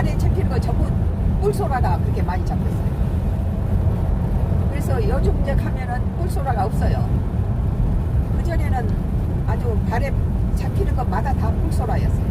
발에 잡히는 거 전부 뿔소라가 그렇게 많이 잡혔어요. 그래서 요즘 이제 가면은 뿔소라가 없어요. 그전에는 아주 발에 잡히는 것마다 다 뿔소라였어요.